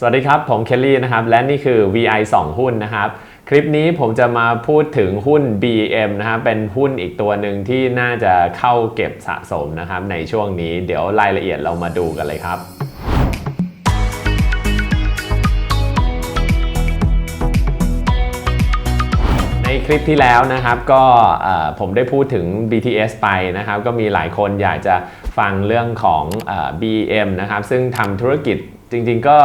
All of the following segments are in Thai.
สวัสดีครับ ผมเคลลี่นะครับ และนี่คือ VI 2 หุ้นนะครับ คลิปนี้ผมจะมาพูดถึงหุ้น BM นะครับเป็นหุ้นอีกตัวหนึ่งที่น่าจะเข้าเก็บสะสมนะครับ ในช่วงนี้เดี๋ยวรายละเอียดเรามาดูกันเลยครับในคลิปที่แล้วนะครับก็ผมได้พูดถึง BTS ไปนะครับ ก็มีหลายคนอยากจะฟังเรื่องของอ BM นะครับ ซึ่งทำธุรกิจจริงๆก็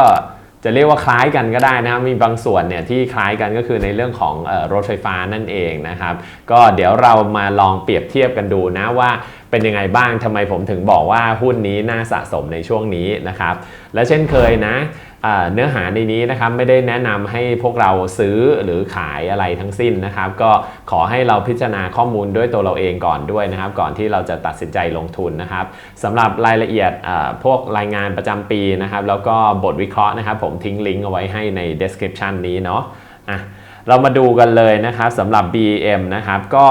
จะเรียกว่าคล้ายกันก็ได้นะครับมีบางส่วนเนี่ยที่คล้ายกันก็คือในเรื่องของออรถไฟฟ้านั่นเองนะครับก็เดี๋ยวเรามาลองเปรียบเทียบกันดูนะว่าเป็นยังไงบ้างทำไมผมถึงบอกว่าหุ้นนี้น่าสะสมในช่วงนี้นะครับและเช่นเคยนะ เนื้อหาในนี้นะครับไม่ได้แนะนำให้พวกเราซื้อหรือขายอะไรทั้งสิ้นนะครับ ก็ขอให้เราพิจารณาข้อมูลด้วยตัวเราเองก่อนด้วยนะครับ ก่อนที่เราจะตัดสินใจลงทุนนะครับสำหรับรายละเอียดพวกรายงานประจำปีนะครับ แล้วก็บทวิเคราะห์นะครับ ผมทิ้งลิงก์เอาไว้ให้ใน description นี้เนาะอะเรามาดูกันเลยนะครับสำหรับ BM นะครับก็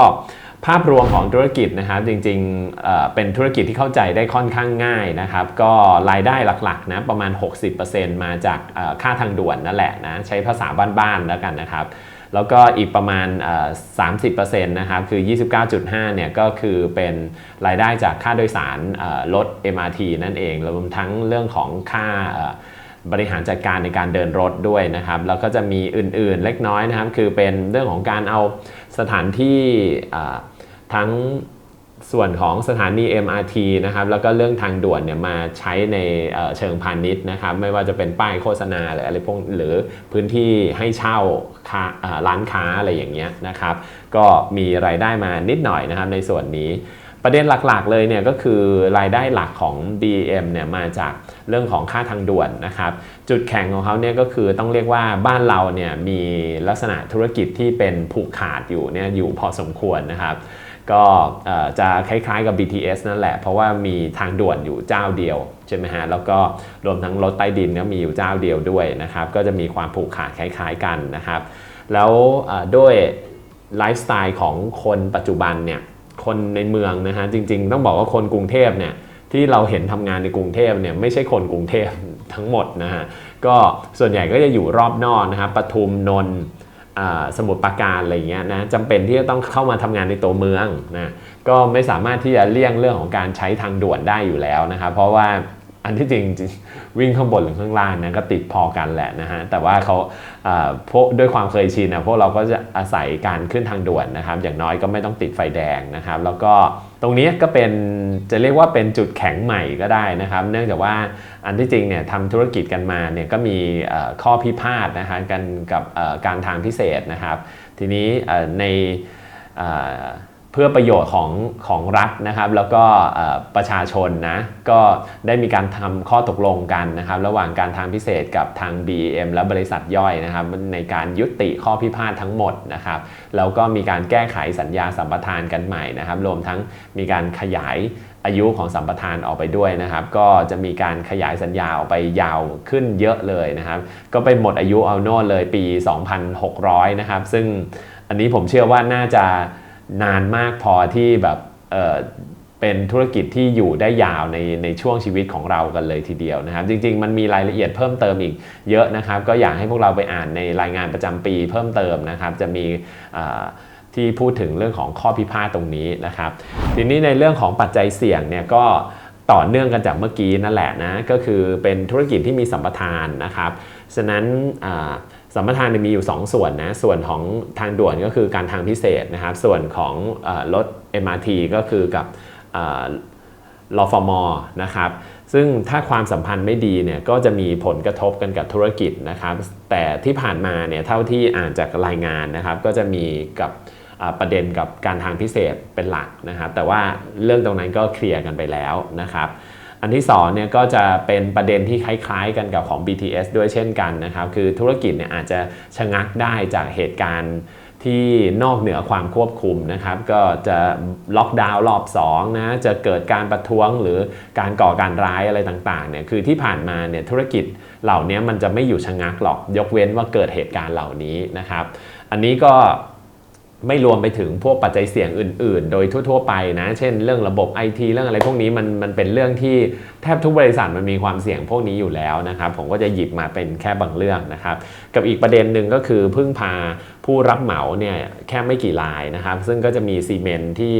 ภาพรวมของธุรกิจนะครับจริงๆเเป็นธุรกิจที่เข้าใจได้ค่อนข้างง่ายนะครับก็รายได้หลักๆนะประมาณ 60%มาจากค่าทางด่วนนั่นแหละนะใช้ภาษาบ้านๆแล้วกันนะครับแล้วก็อีกประมาณเอ่อ30%นะครับคือ 29.5 เนี่ยก็คือเป็นรายได้จากค่าโดยสารเอ่อรถ MRT นั่นเองรวมทั้งเรื่องของค่าบริหารจัดการในการเดินรถด้วยนะครับ แล้วก็จะมีอื่นๆเล็กน้อยนะครับ คือเป็นเรื่องของการเอาสถานที่ ทั้งส่วนของสถานี MRT นะครับแล้วก็เรื่องทางด่วนเนี่ยมาใช้ในเชิงพาณิชย์นะครับไม่ว่าจะเป็นป้ายโฆษณาหรืออะไรพวกหรือพื้นที่ให้เช่าค้าอ่าร้านค้าอะไรอย่างเงี้ยนะครับก็มีรายได้มานิดหน่อยนะครับในส่วนนี้ประเด็นหลักๆเลยเนี่ยก็คือรายได้หลักของ BM เนี่ยมาจากเรื่องของค่าทางด่วนนะครับ จุดแข็งของเขาเนี่ยก็คือต้องเรียกว่าบ้านเราเนี่ยมีลักษณะธุรกิจที่เป็นผูกขาดอยู่เนี่ยอยู่พอสมควรนะครับ ก็จะคล้ายๆกับ BTS นั่นแหละ เพราะว่ามีทางด่วนอยู่เจ้าเดียวใช่ไหมฮะแล้วก็รวมทั้งรถใต้ดินก็มีอยู่เจ้าเดียวด้วยนะครับก็จะมีความผูกขาดคล้ายๆกันนะครับ แล้วด้วยไลฟ์สไตล์ของคนปัจจุบันเนี่ยคนในเมืองนะฮะจริงๆ ต้องบอกว่าคนกรุงเทพเนี่ยที่เราเห็นทำงานในกรุงเทพเนี่ยไม่ใช่คนกรุงเทพทั้งหมดนะฮะก็ส่วนใหญ่ก็จะอยู่รอบนอกนะครับปทุมนนท์ สมุทรปราการอะไรเงี้ยนะจำเป็นที่จะต้องเข้ามาทำงานในตัวเมืองนะก็ไม่สามารถที่จะเลี่ยงเรื่องของการใช้ทางด่วนได้อยู่แล้วนะครับเพราะว่าอันที่จริงวิ่งข้างบนหรือข้างล่างนะก็ติดพอกันแหละนะฮะแต่ว่าเขาอ่าพวกด้วยความเคยชินนะพวกเราก็จะอาศัยการขึ้นทางด่วนนะครับ อย่างน้อยก็ไม่ต้องติดไฟแดงนะครับ แล้วก็ ตรงนี้ก็เป็นจะเรียกว่าเป็นจุดแข็งใหม่ก็ได้นะครับ เนื่องจากว่าอันที่จริงเนี่ยทำธุรกิจกันมาเนี่ยก็มีข้อพิพาทนะฮะกันกับการทางพิเศษนะครับ ทีนี้ใน เพื่อประโยชน์ของของรัฐนะครับ แล้วก็ประชาชนนะก็ได้มีการทำข้อตกลงกันนะครับ ระหว่างการทางพิเศษกับทาง BM และบริษัทย่อยนะครับ ในการยุติข้อพิพาททั้งหมดนะครับแล้วก็มีการแก้ไขสัญญาสัมปทานกันใหม่นะครับ รวมทั้งมีการขยายอายุของสัมปทานออกไปด้วยนะครับ ก็จะมีการขยายสัญญาออกไปยาวขึ้นเยอะเลยนะครับ ก็ไปหมดอายุเอาโน่นเลยปี 2,600 นะครับ ซึ่งอันนี้ผมเชื่อว่าน่าจะ นานมากพอที่แบบเเป็นธุรกิจที่อยู่ได้ยาวในในช่วงชีวิตของเรากันเลยทีเดียวนะครับ จริง ๆ มันมีรายละเอียดเพิ่มเติมอีกเยอะนะครับ ก็อยากให้พวกเราไปอ่านในรายงานประจำปีเพิ่มเติมนะครับ จะมีที่พูดถึงเรื่องของข้อพิพาทตรงนี้นะครับ ทีนี้ในเรื่องของปัจจัยเสี่ยงเนี่ยก็ต่อเนื่องกันจากเมื่อกี้นั่นแหละนะก็คือเป็นธุรกิจที่มีสัมปทานนะครับฉะนั้นอ่า สัมปทานมีอยู่ 2 ส่วนนะ ส่วนของทางด่วนก็คือการทางพิเศษนะครับ ส่วนของเออรถ MRT ก็คือกับเอ่อรอฟมนะครับ ซึ่งถ้าความสัมพันธ์ไม่ดีเนี่ยก็จะมีผลกระทบกันกับธุรกิจนะครับ แต่ที่ผ่านมาเนี่ยเท่าที่อ่านจากรายงานนะครับ ก็จะมีกับประเด็นกับการทางพิเศษเป็นหลักนะครับ แต่ว่าเรื่องตรงนั้นก็เคลียร์กันไปแล้วนะครับ อันที่2เนี่ยก็จะเป็นประเด็นที่คล้ายๆกันกับของ BTS ด้วยเช่นกันนะครับคือธุรกิจเนี่ยอาจจะชะงักได้จากเหตุการณ์ที่นอกเหนือความควบคุมนะครับ ก็จะล็อกดาวน์รอบ2นะจะเกิดการประท้วงหรือการก่อการร้ายอะไรต่างๆเนี่ยคือที่ผ่านมาเนี่ยธุรกิจเหล่านี้มันจะไม่อยู่ชะงักหรอกยกเว้นว่าเกิดเหตุการณ์เหล่านี้นะครับ อันนี้ก็ ไม่รวมไปถึงพวกปัจจัยเสี่ยงอื่น ๆ โดยทั่ว ๆ ไปนะ เช่นเรื่องระบบ IT เรื่องอะไรพวกนี้มันมันเป็นเรื่องที่แทบทุกบริษัทมันมีความเสี่ยงพวกนี้อยู่แล้วนะครับ ผมก็จะหยิบมาเป็นแค่บางเรื่องนะครับ กับอีกประเด็นหนึ่งก็คือพึ่งพาผู้รับเหมาเนี่ยแค่ไม่กี่รายนะครับ ซึ่งก็จะมีซีเมนที่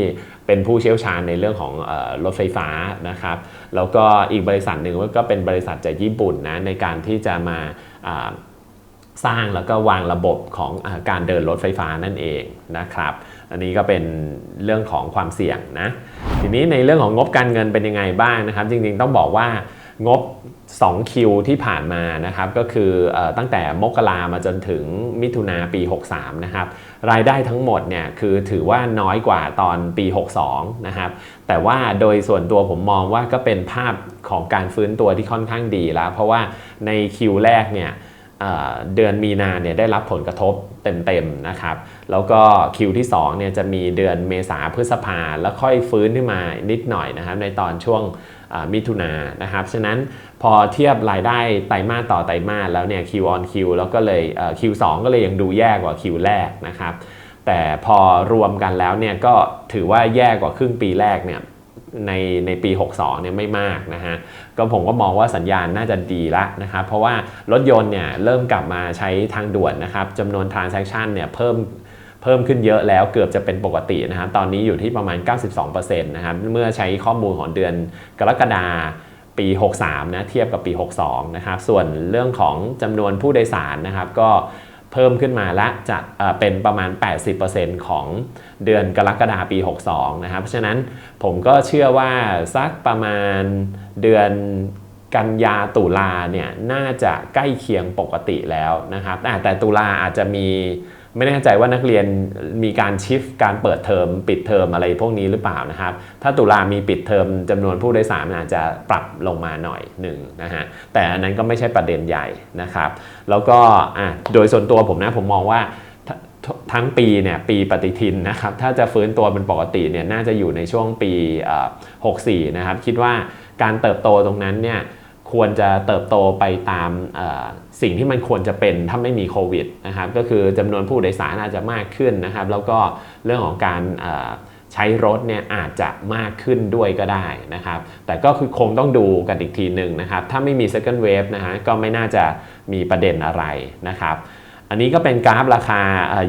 เป็นผู้เชี่ยวชาญในเรื่องของออรถไฟฟ้านะครับ แล้วก็อีกบริษัทหนึ่งก็เป็นบริษัทจากญี่ปุ่นนะในการที่จะมา สร้างแล้วก็วางระบบของอการเดินรถไฟฟ้านั่นเองนะครับ อันนี้ก็เป็นเรื่องของความเสี่ยงนะ ทีนี้ในเรื่องของงบการเงินเป็นยังไงบ้างนะครับ จริงๆต้องบอกว่างบ2คิวที่ผ่านมานะครับก็คือเออตั้งแต่มกรามาจนถึงมิถุนาปี 63นะครับรายได้ทั้งหมดเนี่ยคือถือว่าน้อยกว่าตอนปี 62นะครับแต่ว่าโดยส่วนตัวผมมองว่าก็เป็นภาพของการฟื้นตัวที่ค่อนข้างดีแล้ว เพราะว่าในคิวแรกเนี่ย เดือนมีนาเนี่ยได้รับผลกระทบเต็มๆนะครับ แล้วก็คิวที่2เนี่ยจะมีเดือนเมษาพฤษภาแล้วค่อยฟื้นขึ้นมานิดหน่อยนะครับในตอนช่วงมิถุนานะครับ ฉะนั้นพอเทียบรายได้ไตรมาสต่อไตรมาสแล้วเนี่ยคิวออนคิวแล้วก็เลยคิวสก็เลยยังดูแย่กว่าคิวแรกนะครับ แต่พอรวมกันแล้วเนี่ยก็ถือว่าแย่กว่าครึ่งปีแรกเนี่ย ในในปี 62เนี่ยไม่มากนะฮะก็ผมก็มองว่าสัญญาณน่าจะดีละนะครับเพราะว่ารถยนต์เนี่ยเริ่มกลับมาใช้ทางด่วนนะครับจำนวน transaction เนี่ยเพิ่มเพิ่มขึ้นเยอะแล้วเกือบจะเป็นปกตินะครับ ตอนนี้อยู่ที่ประมาณ 92%นะครับ เมื่อใช้ข้อมูลของเดือนกรกฎาปี 63 นะ เทียบกับปี 62 นะครับ ส่วนเรื่องของจำนวนผู้โดยสารนะครับ ก็ เพิ่มขึ้นมาและจะเอ่อเป็นประมาณ 80%ของเดือนกรกฎาปี 62 นะครับ เพราะฉะนั้นผมก็เชื่อว่าสักประมาณเดือนกันยาตุลาเนี่ยน่าจะใกล้เคียงปกติแล้วนะครับแต่ตุลาอาจจะมี ไม่แน่ใจว่านักเรียนมีการชิฟการเปิดเทอมปิดเทอมอะไรพวกนี้หรือเปล่านะครับ ถ้าตุลามีปิดเทอมจำนวนผู้โดยสารอาจจะปรับลงมาหน่อยหนึ่งนะฮะแต่อันนั้นก็ไม่ใช่ประเด็นใหญ่นะครับ แล้วก็โดยส่วนตัวผมนะผมมองว่าทั้งปีเนี่ยปีปฏิทินนะครับถ้าจะฟื้นตัวเป็นปกติเนี่ยน่าจะอยู่ในช่วงปี 64 นะครับ คิดว่าการเติบโตตรงนั้นเนี่ย ควรจะเติบโตไปตามสิ่งที่มันควรจะเป็นถ้าไม่มีโควิดนะครับก็คือจำนวนผู้โดยสารอาจจะมากขึ้นนะครับ แล้วก็เรื่องของการใช้รถเนี่ยอาจจะมากขึ้นด้วยก็ได้นะครับ แต่ก็คือคงต้องดูกันอีกทีหนึ่งนะครับ ถ้าไม่มี second wave นะฮะก็ไม่น่าจะมีประเด็นอะไรนะครับ อันนี้ก็เป็นกราฟราคา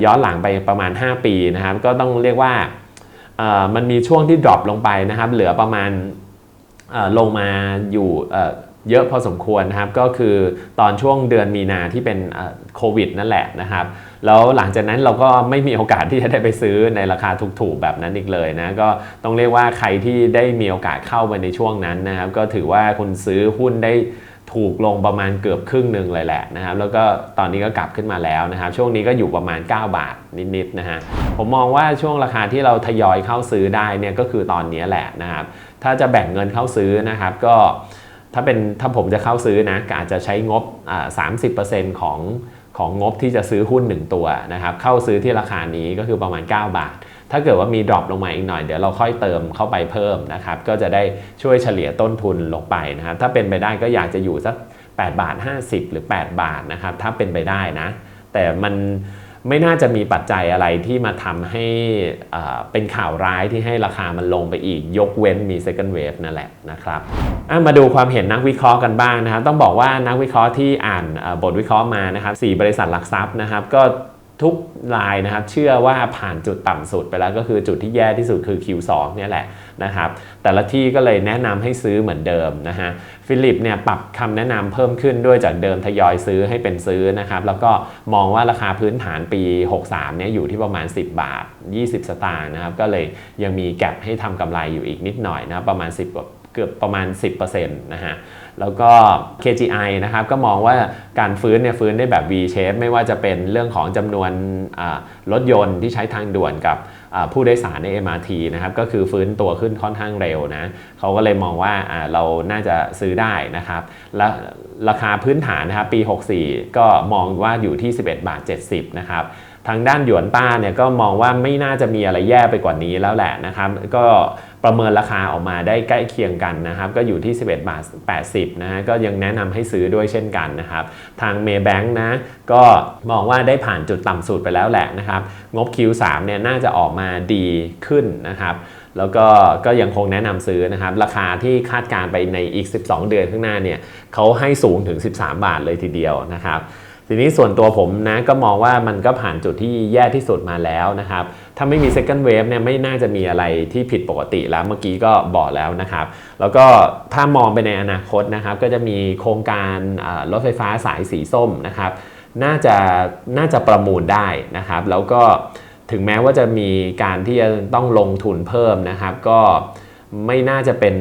ย้อนหลังไปประมาณ 5 ปีนะครับ ก็ต้องเรียกว่ามันมีช่วงที่ดรอปลงไปนะครับ เหลือประมาณลงมาอยู่ เยอะพอสมควรนะครับก็คือตอนช่วงเดือนมีนาที่เป็นโควิดนั่นแหละนะครับแล้วหลังจากนั้นเราก็ไม่มีโอกาสที่จะได้ไปซื้อในราคาถูกๆแบบนั้นอีกเลยนะก็ต้องเรียกว่าใครที่ได้มีโอกาสเข้าไปในช่วงนั้นนะครับ ก็ถือว่าคุณซื้อหุ้นได้ถูกลงประมาณเกือบครึ่งหนึ่งเลยแหละนะครับแล้วก็ตอนนี้ก็กลับขึ้นมาแล้วนะครับ ช่วงนี้ก็อยู่ประมาณ 9 บาทนิดๆนะฮะผมมองว่าช่วงราคาที่เราทยอยเข้าซื้อได้เนี่ยก็คือตอนนี้แหละนะครับถ้าจะแบ่งเงินเข้าซื้อนะครับก็ ถ้าเป็นถ้าผมจะเข้าซื้อนะก็อาจจะใช้งบสามสิบเปอ่า30%ของของงบที่จะซื้อหุ้น 1 ตัวนะครับ เข้าซื้อที่ราคานี้ก็คือประมาณ 9 บาท ถ้าเกิดว่ามีดรอปลงมาอีกหน่อย เดี๋ยวเราค่อยเติมเข้าไปเพิ่มนะครับ ก็จะได้ช่วยเฉลี่ยต้นทุนลงไปนะครับ ถ้าเป็นไปได้ก็อยากจะอยู่สัก8บาท 50 หรือ 8 บาทนะครับ ถ้าเป็นไปได้นะ แต่มัน ไม่น่าจะมีปัจจัยอะไรที่มาทำให้อ่าเป็นข่าวร้ายที่ให้ราคามันลงไปอีก ยกเว้นมี second wave นั่นแหละนะครับอะมาดูความเห็นนักวิเคราะห์กันบ้างนะครับ ต้องบอกว่านักวิเคราะห์ที่อ่านบทวิเคราะห์มานะครับสี่บริษัทหลักทรัพย์นะครับ ก็ทุกรายนะครับ เชื่อว่าผ่านจุดต่ำสุดไปแล้วก็คือจุดที่แย่ที่สุดคือ Q2 เนี่ยแหละ นะครับแต่ละที่ก็เลยแนะนำให้ซื้อเหมือนเดิมนะฮะฟิลิปเนี่ยปรับคำแนะนำเพิ่มขึ้นด้วยจากเดิมทยอยซื้อให้เป็นซื้อนะครับแล้วก็มองว่าราคาพื้นฐานปี 63เนี่ยอยู่ที่ประมาณ 10 บาท 20 สตางค์นะครับก็เลยยังมีแก็บให้ทำกำไรอยู่อีกนิดหน่อยนะครับประมาณ 10กว่าเกือบประมาณ 10%นะฮะ แล้วก็ KGI นะครับ ก็มองว่าการฟื้นเนี่ยฟื้นได้แบบ V shape ไม่ว่าจะเป็นเรื่องของจำนวนรถยนต์ที่ใช้ทางด่วนกับ ผู้โดยสารใน MRT นะครับก็คือฟื้นตัวขึ้นค่อนข้างเร็วนะเขาก็เลยมองว่าเราน่าจะซื้อได้นะครับและราคาพื้นฐานนะครับปี 64 ก็มองว่าอยู่ที่ 11 บาท 70 นะครับ ทางด้านหยวนต้าเนี่ยก็มองว่าไม่น่าจะมีอะไรแย่ไปกว่านี้แล้วแหละนะครับ ก็ประเมินราคาออกมาได้ใกล้เคียงกันนะครับ ก็อยู่ที่ 11 บาท 80 นะฮะก็ยังแนะนำให้ซื้อด้วยเช่นกันนะครับ ทาง Maybank นะ ก็มองว่าได้ผ่านจุดต่ำสุดไปแล้วแหละนะครับ งบ Q3 เนี่ยน่าจะออกมาดีขึ้นนะครับแล้วก็ก็ยังคงแนะนำซื้อนะครับ ราคาที่คาดการไปในอีก 12 เดือนข้างหน้าเนี่ยเขาให้สูงถึง 13 บาทเลยทีเดียวนะครับ ทีนี้ส่วนตัวผมนะก็มองว่ามันก็ผ่านจุดที่แย่ที่สุดมาแล้วนะครับ ถ้าไม่มี second wave เนี่ยไม่น่าจะมีอะไรที่ผิดปกติแล้วเมื่อกี้ก็บอกแล้วนะครับ แล้วก็ถ้ามองไปในอนาคตนะครับ ก็จะมีโครงการรถไฟฟ้าสายสีส้มนะครับ น่าจะน่าจะประมูลได้นะครับ แล้วก็ถึงแม้ว่าจะมีการที่จะต้องลงทุนเพิ่มนะครับ ก็ไม่น่าจะเป็น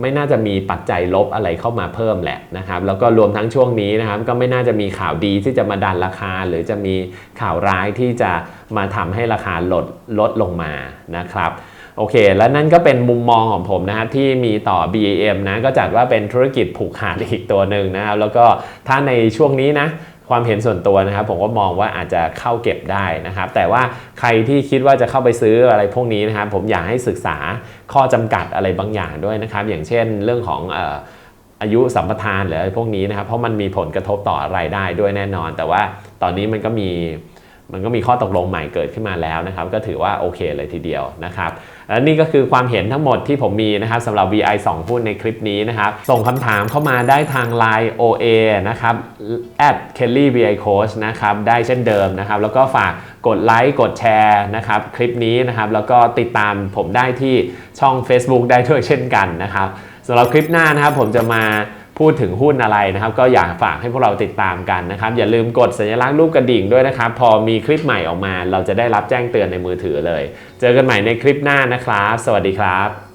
ไม่น่าจะมีปัจจัยลบอะไรเข้ามาเพิ่มแหละนะครับ แล้วก็รวมทั้งช่วงนี้นะครับ ก็ไม่น่าจะมีข่าวดีที่จะมาดันราคา หรือจะมีข่าวร้ายที่จะมาทำให้ราคาลดลดลงมานะครับโอเค และนั่นก็เป็นมุมมองของผมนะครับที่มีต่อ BAM นะก็จัดว่าเป็นธุรกิจผูกขาดอีกตัวหนึ่งนะครับแล้วก็ถ้าในช่วงนี้นะ ความเห็นส่วนตัวนะครับ ผมก็มองว่าอาจจะเข้าเก็บได้นะครับ แต่ว่าใครที่คิดว่าจะเข้าไปซื้ออะไรพวกนี้นะครับ ผมอยากให้ศึกษาข้อจำกัดอะไรบางอย่างด้วยนะครับ อย่างเช่นเรื่องของอออายุสัมปทานหรืออะไรพวกนี้นะครับ เพราะมันมีผลกระทบต่อรายได้ด้วยแน่นอน แต่ว่าตอนนี้มันก็มี มันก็มีข้อตกลงใหม่เกิดขึ้นมาแล้วนะครับ ก็ถือว่าโอเคเลยทีเดียวนะครับและนี่ก็คือความเห็นทั้งหมดที่ผมมีนะครับสำหรับ VI 2หุ้นในคลิปนี้นะครับ ส่งคำถามเข้ามาได้ทาง Line OA นะครับ at kelly VI coach นะครับ ได้เช่นเดิมนะครับ แล้วก็ฝากกดไลค์กดแชร์นะครับ คลิปนี้นะครับ แล้วก็ติดตามผมได้ที่ช่อง Facebook ได้ด้วยเช่นกันนะครับสำหรับคลิปหน้านะครับผมจะมา พูดถึงหุ้นอะไรนะครับ ก็อยากฝากให้พวกเราติดตามกันนะครับ อย่าลืมกดสัญลักษณ์รูปกระดิ่งด้วยนะครับ พอมีคลิปใหม่ออกมา เราจะได้รับแจ้งเตือนในมือถือเลย เจอกันใหม่ในคลิปหน้านะครับ สวัสดีครับ